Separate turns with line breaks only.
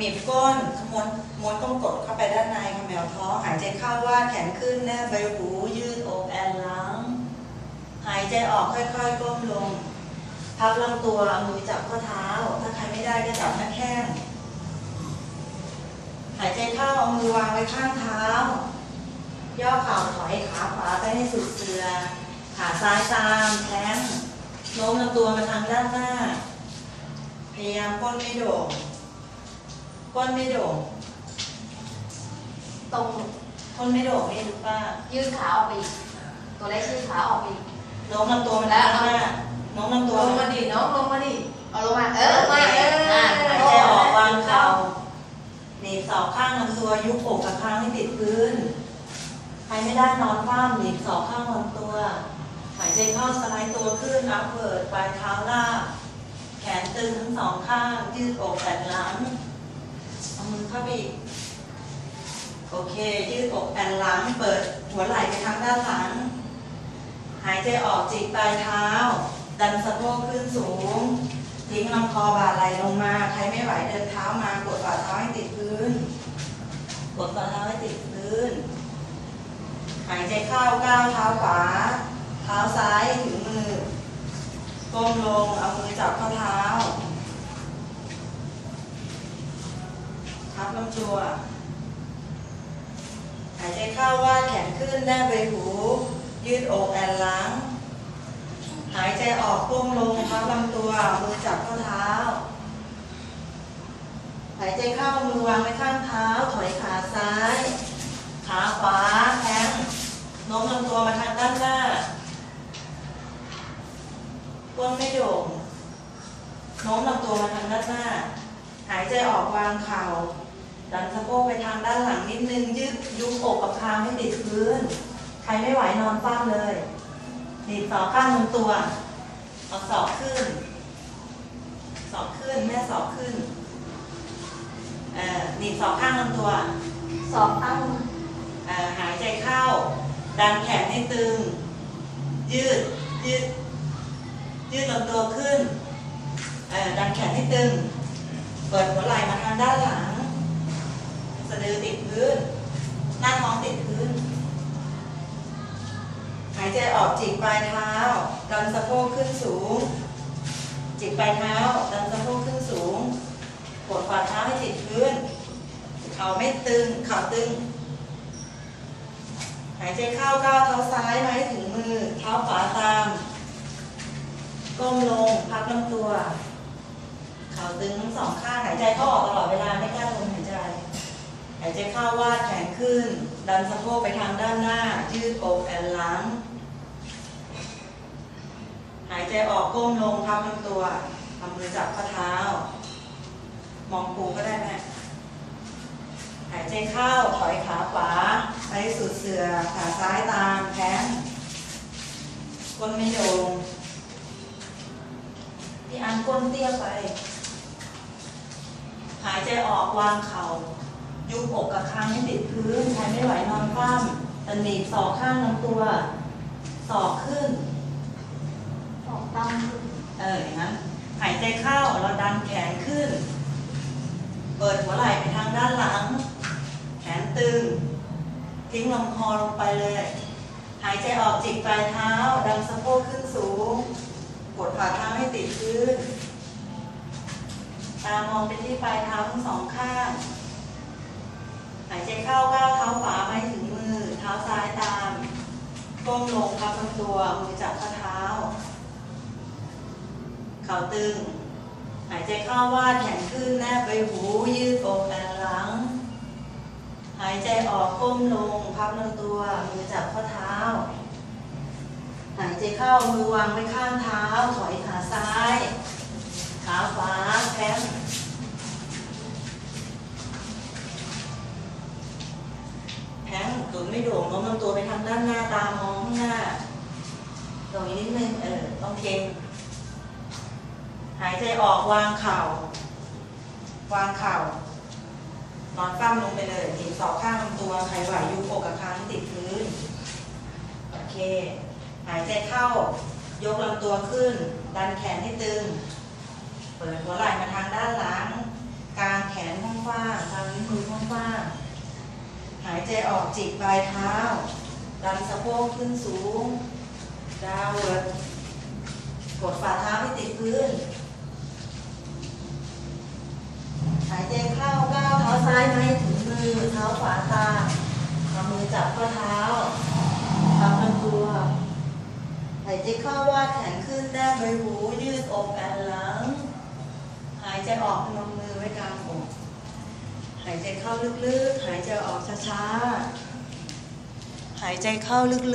มิบก้นขมวนม้วนก้นกดเข้าไปด้านในขมแมวท้องหายใจเข้าวาดแขนขึ้นแนบใบหูยืดอกแอนหลังหายใจออกค่อยๆ ก้มลง พับลำตัวเอามือจับข้อเท้า ถ้าใครไม่ได้ก็จับหน้าแข้งหายใจเข้าเอามือวางไว้ข้างเท้า ย่อเข่าถอยขาขวาไปให้สุดเสือขาซ้ายตามแท้งโน้มลำตัวมาทางด้านหน้า พยายามก้นไม่โด่ง ก้นไม่โด่ง
ตรง
ก้นไม่โด่งนี่รู้ป่ะ
ยืดขาออกไปอีก ตัวเล็กยืดขาออกไปอีก
โน้มลำตัวมาทางด้านหน้าโน้มลำตัว
ลงมาดิน้องลงมาดิเอาลงมาเออมาเออ
อะหายใจออกวางเข่าหนีบศอกข้างลำตัวยุบอกกับข้างให้ติดพื้นใครไม่ได้นอนคว่ำหนีบศอกข้างลำตัวหายใจเข้าสไลด์ตัวขึ้นอัพเวิร์ดปลายเท้าลากแขนตึงทั้งสองข้างยืดอกแผ่นหลังเอา มือเข้าไปอีกโอเค ยืดอกแผ่นหลัง เปิดหัวไหล่ไปทางด้านหลัง หายใจออกจิกปลายเท้า ดันสะโพกขึ้นสูง ทิ้งลำคอบ่าไหลลงมา ใครไม่ไหวเดินเท้ามากดฝ่าเท้าให้ติดพื้น กดฝ่าเท้าให้ติดพื้น หายใจเข้าก้าวเท้าขวา เท้าซ้ายถึงมือ ก้มลง เอามือจับข้อเท้า ทับลำตัว หายใจเข้าว่าแขนขึ้นแนบใบหู ยืดอกแอนหลัง หายใจออกก้มลงพับลำตัว มือจับข้อเท้า หายใจเข้ามือวางไว้ข้างเท้า ถอยขาซ้าย ขาขวาแทงโน้มลำตัวมาทางด้านหน้าก้นไม่โด่งโน้มลำตัวมาทางด้านหน้า หายใจออกวางเข่า ดันสะโพกไปทางด้านหลังนิดนึงยืดยุบอกกับคางให้ติดพื้น ใครไม่ไหวนอนป้ามเลยหนีบศอกข้างลำตัวเอาศอกขึ้นศอกขึ้นแม่ศอกขึ้นเอ่อหนีบศอกข้างลำตัว
สอบตั้ง
เอ่อหายใจเข้า ดันแขนให้ตึง ยืดยืดยืดลำตัวขึ้นเอ่อดันแขนให้ตึง เปิดหัวไหล่มาทางด้านหลัง สะดือติดพื้น หน้าท้องติดพื้น หายใจออกจิกปลายเท้า ดันสะโพกขึ้นสูง จิกปลายเท้า ดันสะโพกขึ้นสูง กดฝ่าเท้าให้ติดพื้น เข่าไม่ตึง เข่าตึง หายใจเข้าก้าวเท้าซ้ายมาให้ถึงมือ เท้าขวาตาม ก้มลง พับลำตัว เข่าตึงทั้งสองข้าง หายใจเข้าออกตลอดเวลาไม่กล้าลมหาย หายใจเข้าวาดแขนขึ้น ดันสะโพกไปทางด้านหน้า ยืดอกแอนหลัง หายใจออกก้มลงพับลำตัวเอามือจับข้อเท้า มองปูก็ได้ไหมหายใจเข้าถอยขาขวา ไปสุดเสือขาซ้ายตามแขนก้นไม่โยงพี่อันก้นเตี้ยไป หายใจออกวางเข่า ยุบอกกับคางให้ติดพื้นใครไม่ไหวนอนคว่ำแต่หนีบศอกข้างลำตัวศอกขึ้น
สอบตั้ง
เอออย่างนั้นหายใจเข้าเราดันแขนขึ้น เปิดหัวไหล่ไปทางด้านหลัง แขนตึง ทิ้งลำคอลงไปเลย หายใจออกจิกปลายเท้า ดันสะโพกขึ้นสูง กดฝ่าเท้าให้ติดพื้นตามองไปที่ปลายเท้าทั้งสองข้าง หายใจเข้าก้าวเท้าขวาไปถึงมือ เท้าซ้ายตามก้มลงพับลำตัวมือจับข้อเท้า เข่าตึง หายใจเข้าวาดแขนขึ้นแนบไปหูยืดอกแอนหลัง หายใจออกก้มลงพับลำตัวมือจับข้อเท้า หายใจเข้ามือวางไว้ข้างเท้าถอยขาซ้าย ขาขวาแพนแพ นตุนไม่โด่งโน้มลำตัวไปทางด้านหน้าตามองข้างหน้าโด่งอีกนิดนึงเออต้องเค็งหายใจออกวางเข่าวางเข่านอนปั้มลงไปเลยหนีบศอกข้างลำตัวใครไหวยุบอกกับคางติดพื้น โอเค หายใจเข้า ยกลำตัวขึ้น ดันแขนให้ตึง เปิดหัวไหล่มาทางด้านหลังกางแขนข้างขวมือกว้าง หายใจออกจิกปลายเท้า ดันสะโพกขึ้นสูง ดาวเวิร์ดกดฝ่าเท้าให้ติดพื้น หายใจเข้าก้าวเท้าซ้ายไม่ถึงมือ เท้าขวาตามเอามือจับข้อเท้าทำลำตัวหายใจเข้าวาดแขนขึ้นแนบใบหูยืดอกแอนหลัง หายใจออกพนมมือไว้กลางอก หายใจเข้าลึกๆ หายใจออกช้าๆ หายใจเข้าลึกๆ